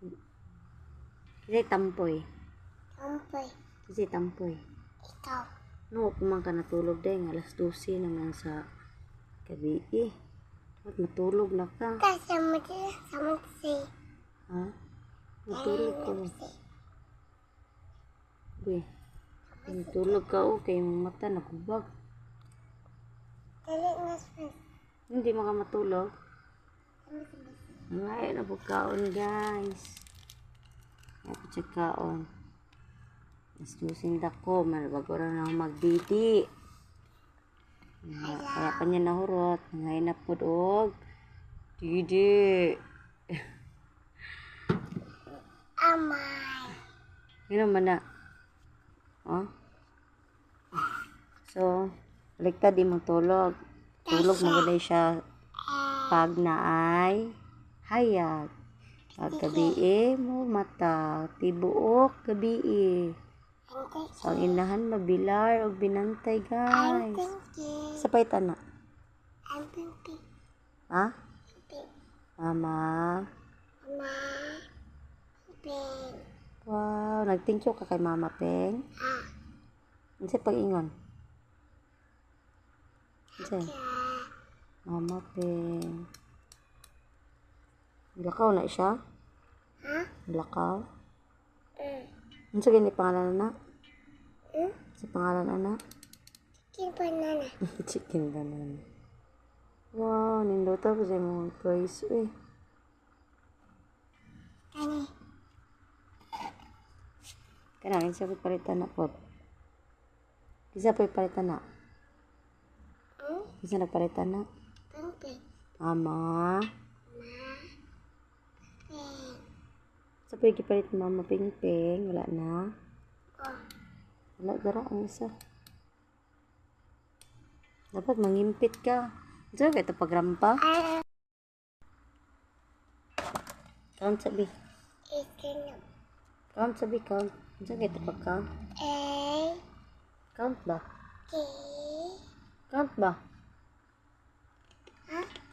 Kasi tampoy. Tampoy. Kasi tampoy. Ikaw. No, kumang ka natulog din. Alas 12 naman sa gabi eh. Dapat matulog na ka. Siya. Sama siya. Ha? Matulog ka. Uy. Matulog ka o. Kaya yung mata nagubag. Dali nga. Hindi maka matulog. Na po kaon guys. Ngayon po siya kaon. Mas dusinda ko. Malabago rin ako magdidi. Nga, Kaya pa niya nahurot. Ngayon na po og. Didi. Amay. Yun naman na. Oh. So, baliktad di mo tulog. Tulog mo siya pag naay hayag. Pag gabi eh, mo mata. Tibuok gabi. Hindi. So, ang inahan mabilar o binantay guys. Sa paitan na. I'm thinking. Ha? Mama. Ma. Ping. Wow, nag-thank you ka kay Mama Peng. Ah. Ano sa pag-ingon? Ano sa? Kaya. Mama Peng. Lakaw na siya? Ha? Lakaw? Mm. Ano sa ganyan pangalan na? Hmm? Sa pangalan na? Chicken banana. Chicken banana. Wow, nindota ko sa mga toys eh. Kani. Kailangan sa palitan na po. Kisa po palitan na. Hmm? Kisa nagpalitan na. Thinking. Mama. Ping. Sa po palit mama ping ping. Wala na. Wala dara ang isa. Dapat mangimpit ka. Diyan ka ito pagrampa. Count sabi. Count sabi, count. Diyan ka ito pag-count. A. Count ba? Count ba?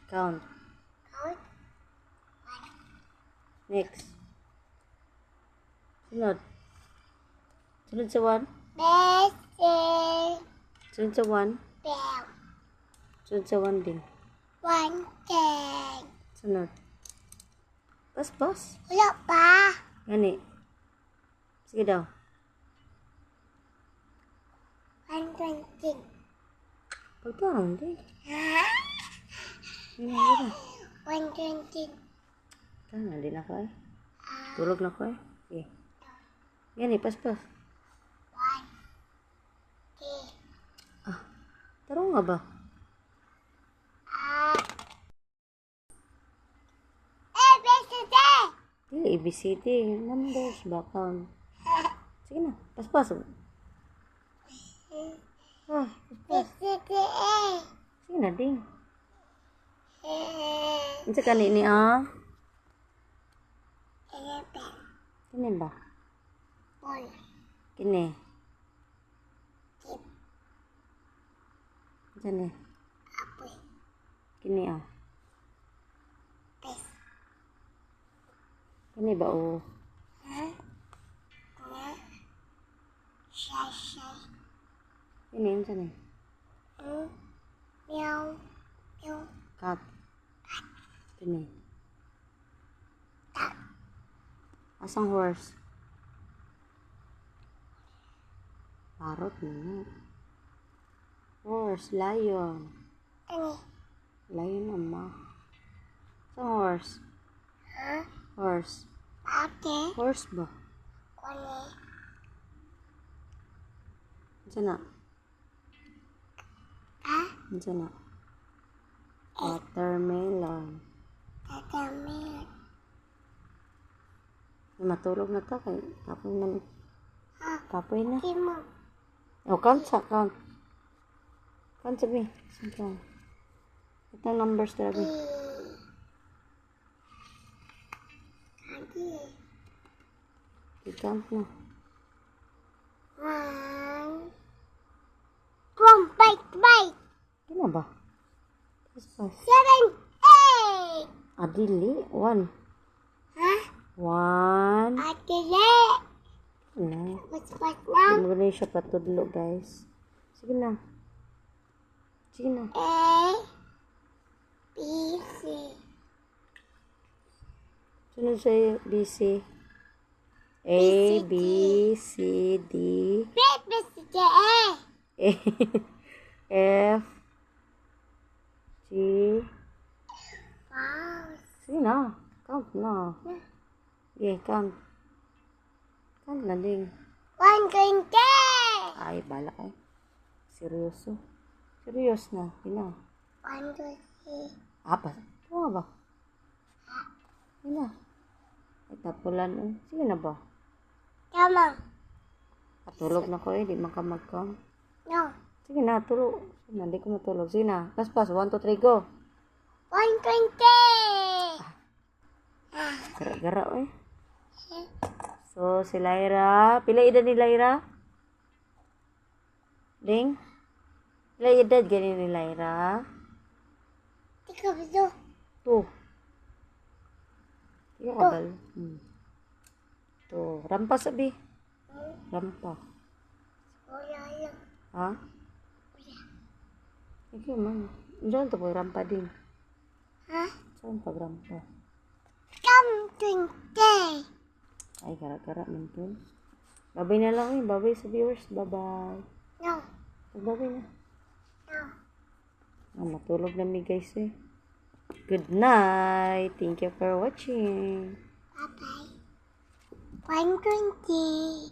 Count. Out. Next. Sunod. Sunod sa one. Best. Sunod sa one. Bell. Sunod sa one din. One ten. Sunod. Pas, pas. Wala pa. Gani. Sige daw. One twenty. Pagtarong din. Ha? One twenty. Tanga din ako eh. Tulog na ako eh. Okay. Gani, pas, pas. One. Two. Tarong nga ba? Ah. Eh, best day. Dili, ABCD. Numbers ba? Count. Sige na. Pas, pas. Ah, pas, pas. Best day. Sige na, ding. Eh. Ano sa kani ni ah? Eleven. Kini ba? One. Kini. Tip. Kini. Apple. Kini ah. Best. Kini ba oh? Ha? Na. Shy, shy. Kini, ano sa ni? Parot mo. Horse, lion. Ani. Lion ama. Asang horse? Ha? Horse. Ate. Horse ba? Kone. Ano na? Ha? Ano na? Watermelon. Tatami. Matulog na to kay kapoy na. Ha? Kapoy na. Timo. O, count sa, count. Count sabi. Saan count? Ito numbers talaga. Adi. I-count na. One. Come, bite, bite. Ano na ba? Pas, pas. Seven, eight. Adili. One. Ha? One. Ate Le. Na. Hindi na siya patudlo, guys. Sige na. Sige na. A. B. C. Sunod siya BC. A, B, C, D, B. B. C. D. A. A, F, G. Wow. Sige na. Count na. Okay, count. Na din. One twenty. Ay, bala kayo. Seryoso. Serious na. Ina. One twenty. Apa? Tama ba? Ina. Ay, tapulan. eh. Sige na ba? Tama. Patulog na ko eh. Di man ka. No. Sige na, tulog. Sige na, di ko matulog. Sige na. Pas, pas. One, two, three, go. One twenty. Gara-gara eh. So, si Lyra. Pila edad ni Lyra? Ding? Pila edad gani ni Lyra? Tika bido. Two. Iya ka bal. Hmm. To, rampa sabi. Rampa. Ha? Ikaw man. Diyan to po, rampa din. Ha? Saan pag rampa? Come twenty. Ay, gara-gara man to. Babay na lang eh. Babay sa viewers. Bye-bye. No. Babay na. No. Ah, matulog na mi guys eh. Good night. Thank you for watching. Bye bye. One twenty.